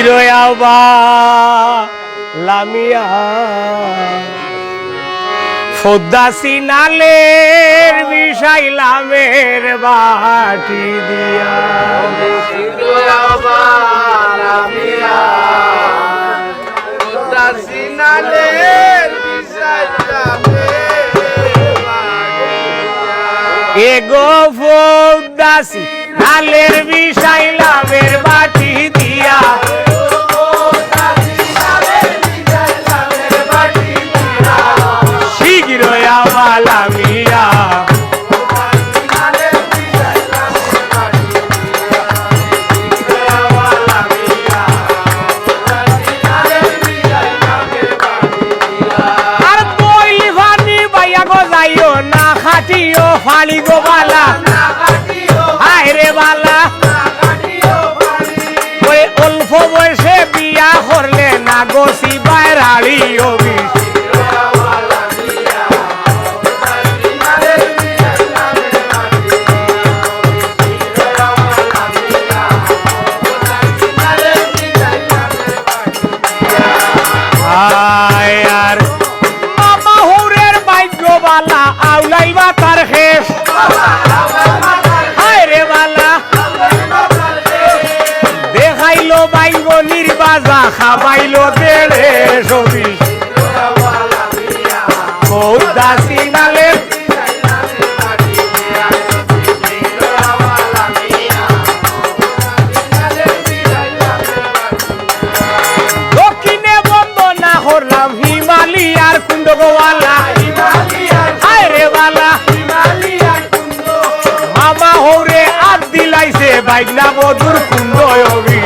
শিগিরয়াবা লামিয়া। ফোদ্দাসি নালের বিষাইলামের বাটি দিয়া। এগো ফোদ্দাসি নালের বিষাইলামের বাটি ফালি গো বালা হায় রে বালা ওই অল্প বয়সে বিয়া করলে না গোসি বাইরাড়ি অবি বাইগো নির্বাজা, খাবাইলো দেড়ে ছবি দক্ষিণে বন্ধ না করলাম হিমালয়ার কুণ্ড গোয়ালা হায় রে বালা। মামা হৌরে আদ দিলাইছে বাইগনা বধুর কুণ্ড অবি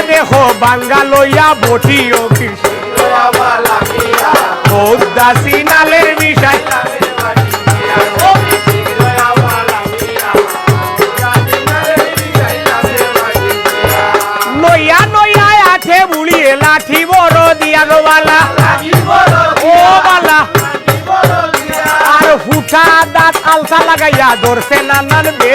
আইরা বাঙ্গা লইয়া বটি ও দাসি বিষয় নইয়া নইয়া আছে বুড়িয়ে লাঠি বড় দিয়া গোবালা ও বালা। আর ফুটা দাঁত আলসা লাগাইয়া ধরছে নানান বে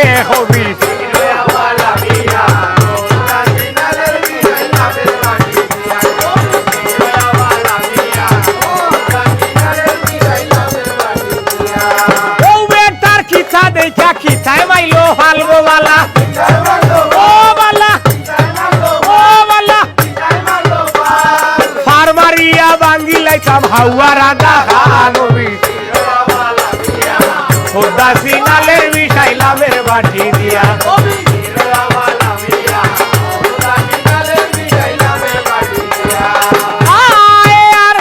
বাঙ্গি লাইতাম হাওয়া রাগা হানবি। খোদা সিনালের মিশাইলামের বাটি দিয়া। আয় আর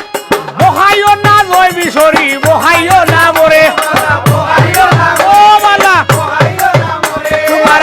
বহাইও না জয় বিশরি বহাইও না মরে। ও বালা তোমার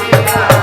Yeah.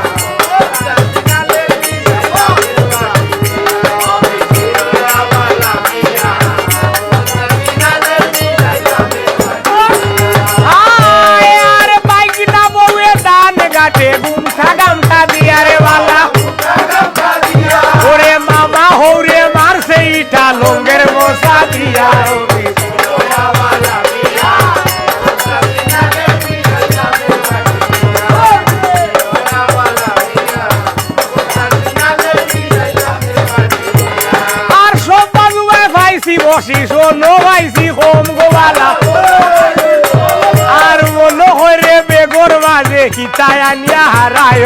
বসি শোনো ভাইছি হোম গোবালা। আর মনে হরে বেগর মাঝে কিতায় আনিয়া হারায়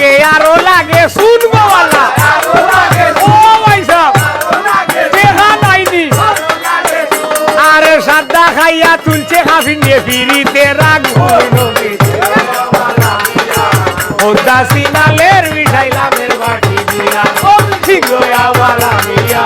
লাগে, আরও লাগে, শুনব গোবালা ও ভাই সাহেব দেখা নাইনি আরে সাদা খাইয়া তুলছে খাফি নিয়ে ফিরিতে রাখব উদাসী নালের মিঠাই লামের বাটি দিয়া। ঠিক গয়া বালা মিয়া